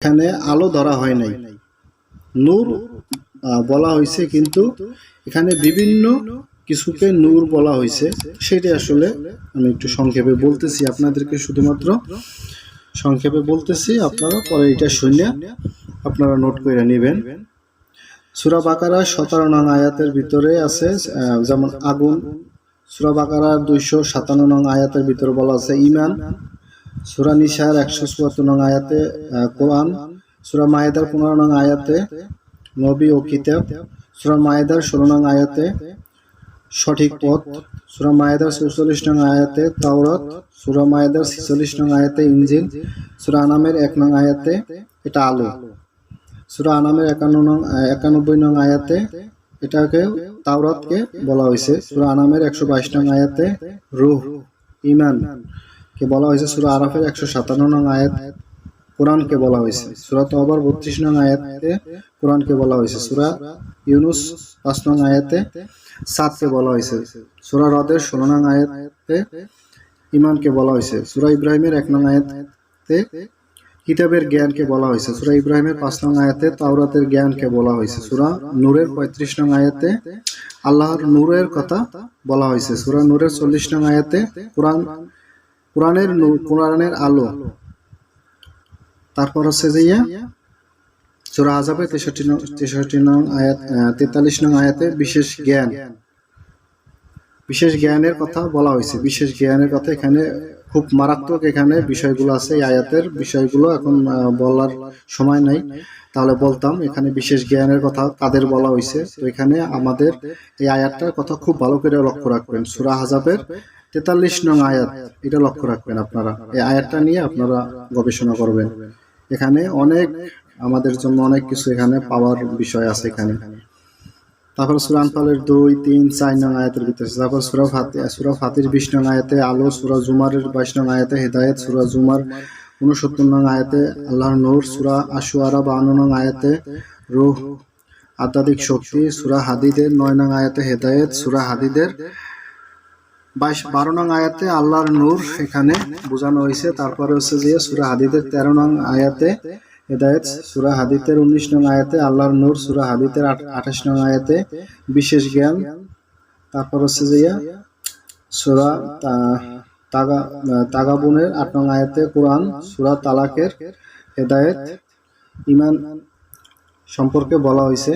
এখানে আলো ধরা হয় নাই। নূর বলা হয়েছে কিন্তু এখানে বিভিন্ন কিছুকে নূর বলা হয়েছে। সেটা আসলে আমি একটু সংক্ষেপে বলতেছি আপনাদেরকে শুধুমাত্র। সংক্ষেপে বলতেছি, আপনারা পরে এটা শুনে আপনারা নোট করে নেবেন। সুরা বাকারা সতেরো নং আয়াতের ভিতরে আছে যেমন আগুন। সুরা বাকারা দুইশো সাতান্ন নং আয়াতের ভিতরে বলা আছে, ইমান। সুরা নিসার একশো চুয়াত্তর নং আয়াতে কোরআন, সুরা মায়েদার পনেরো নং আয়াতে, নবী ও কিতাব, সুরা মায়েদার ষোলো নং আয়াতে, সঠিক পথ, সুরা মায়েদার চৌচল্লিশ নং আয়াতে, তাওরাত, সুরা মায়েদার ছিচল্লিশ নং আয়াতে ইঞ্জিল সুরা আনামের এক নং আয়াতে, এটা আলো। সুরা আনামের একান্ন নং একানব্বই নং আয়াতে, এটাকে তাওরাতকে বলা হয়েছে। সুরা আনামের একশো বাইশ নং আয়াতে, রুহ ইমান কে বলা হয়েছে সুরা আরাফের একশো সাতান্ন নং আয়াত। কোরআনকে বলা হয়েছে। সুরা তহবার বত্রিশ নং আয়াতে কোরআনকে বলা হয়েছে। সুরা ইউনুস পাঁচ নং আয়াতে সাতকে বলা হয়েছে। সুরা হ্রদের ষোলো নং আয়াতে ইমানকে বলা হয়েছে। সুরা ইব্রাহিমের এক নং আয়াতে কিতাবের জ্ঞানকে বলা হয়েছে। সুরা ইব্রাহিমের পাঁচ নং আয়াতে তাওরাতের জ্ঞানকে বলা হয়েছে। সুরা নূরের পঁয়ত্রিশ নং আয়াতে আল্লাহর নূরের কথা বলা হয়েছে। সুরা নূরের চল্লিশ নং আয়াতে কোরআন কোরআনের নূর, কোরআনের আলো। তারপর হচ্ছে যে ইয়া, সুরা আজাবে তেষট্টি নং তেষট্টি নং আয়াত তেতাল্লিশ নং আয়াতে বিশেষ জ্ঞান। বিশেষ জ্ঞানের কথা বলা হয়েছে। বিশেষ জ্ঞানের কথা এখানে খুব মারাত্মক এখানে বিষয়গুলো আছে, এই আয়াতের বিষয়গুলো। এখন বলার সময় নাই। তাহলে বলতাম, এখানে বিশেষ জ্ঞানের কথা কাদের বলা হয়েছে তো এখানে আমাদের এই আয়াতটার কথা খুব ভালো করে লক্ষ্য রাখবেন। সুরা হাজাবের তেতাল্লিশ নং আয়াত, এটা লক্ষ্য রাখবেন আপনারা। এই আয়াতটা নিয়ে আপনারা গবেষণা করবেন। এখানে অনেক আমাদের জন্য অনেক কিছু এখানে পাওয়ার বিষয় আছে এখানে। তারপর সুরা আনফালের দুই, তিন, চার নং আয়াতের ভিতরে তারপর সুরা ফাতি সুরা ফাতির বিশ নং আয়াতে আলো, সুরা জুমারের বাইশ নং আয়াতে হেদায়েত, সুরা জুমার উনসত্তর নং আয়াতে আল্লাহর নূর, সুরা আশুয়ারা বাউন্ন নং আয়াতে রুহ, আধ্যাত্মিক শক্তি, সুরা হাদিদের নয় নং আয়াতে হেদায়েত, সুরা হাদিদের বাইশ, বারো নং আয়াতে আল্লাহর নূর এখানে বোঝানো হয়েছে। তারপরে হচ্ছে যে সুরা হাদিদের তেরো নং আয়াতে হেদায়েত সুরা হাদিতের উনিশ নং আয়াতে আল্লাহর নূর সুরা হাদিতের আঠাশ নং আয়াতে বিশেষ জ্ঞান তারপর হচ্ছে যে সুরা তাগাবুনের আট নং আয়াতে কোরআন সুরা তালাকের হেদায়ত ইমান সম্পর্কে বলা হয়েছে